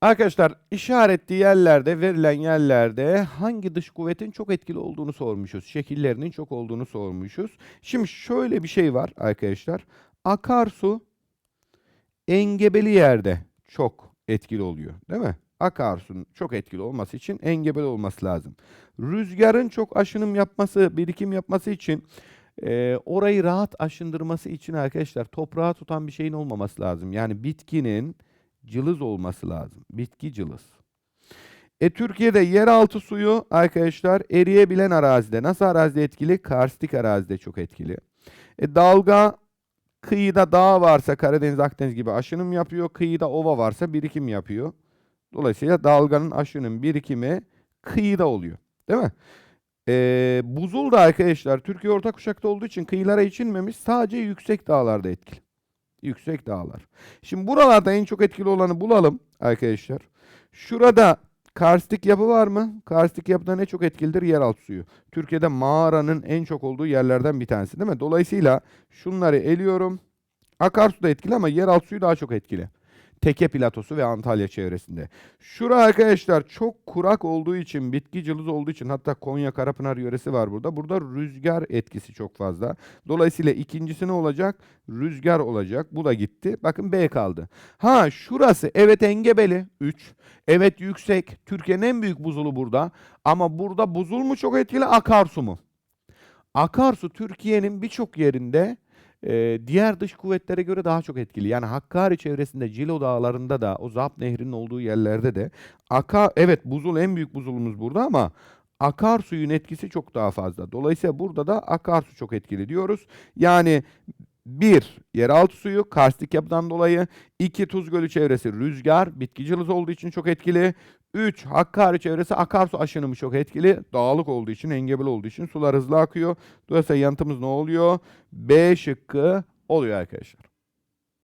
Arkadaşlar işaretli yerlerde, verilen yerlerde hangi dış kuvvetin çok etkili olduğunu sormuşuz. Şekillerinin çok olduğunu sormuşuz. Şimdi şöyle bir şey var arkadaşlar. Akarsu engebeli yerde çok etkili oluyor, değil mi? Akarsunun çok etkili olması için engebeli olması lazım. Rüzgarın çok aşınım yapması, birikim yapması için e, orayı rahat aşındırması için arkadaşlar toprağa tutan bir şeyin olmaması lazım. Yani bitkinin cılız olması lazım. Bitki cılız. E Türkiye'de yeraltı suyu arkadaşlar eriyebilen arazide. Nasıl arazide etkili? Karstik arazide çok etkili. E dalga kıyıda dağ varsa Karadeniz, Akdeniz gibi aşınım yapıyor. Kıyıda ova varsa birikim yapıyor. Dolayısıyla dalganın aşınım birikimi kıyıda oluyor. Değil mi? E, buzul da arkadaşlar Türkiye orta kuşakta olduğu için kıyılara içilmemiş. Sadece yüksek dağlarda etkili. Yüksek dağlar. Şimdi buralarda en çok etkili olanı bulalım arkadaşlar. Şurada karstik yapı var mı? Karstik yapıda ne çok etkilidir? Yeraltı suyu. Türkiye'de mağaranın en çok olduğu yerlerden bir tanesi değil mi? Dolayısıyla şunları eliyorum. Akarsu da etkili ama yeraltı suyu daha çok etkili. Teke platosu ve Antalya çevresinde. Şura arkadaşlar çok kurak olduğu için, bitki cılız olduğu için hatta Konya Karapınar yöresi var burada. Burada rüzgar etkisi çok fazla. Dolayısıyla ikincisi ne olacak? Rüzgar olacak. Bu da gitti. Bakın B kaldı. Ha şurası evet engebeli 3. Evet yüksek. Türkiye'nin en büyük buzulu burada. Ama burada buzul mu çok etkili akarsu mu? Akarsu Türkiye'nin birçok yerinde e, diğer dış kuvvetlere göre daha çok etkili. Yani Hakkari çevresinde Cilo dağlarında da o Zap Nehri'nin olduğu yerlerde de aka evet buzul en büyük buzulumuz burada ama akarsuyun etkisi çok daha fazla. Dolayısıyla burada da akarsu çok etkili diyoruz. Yani bir, yeraltı suyu karstik yapıdan dolayı. iki Tuz Gölü çevresi rüzgar, bitki olduğu için çok etkili. 3. Hakkari çevresi akarsu aşınımı çok etkili. Dağlık olduğu için, engebeli olduğu için sular hızlı akıyor. Dolayısıyla yanıtımız ne oluyor? B şıkkı oluyor arkadaşlar.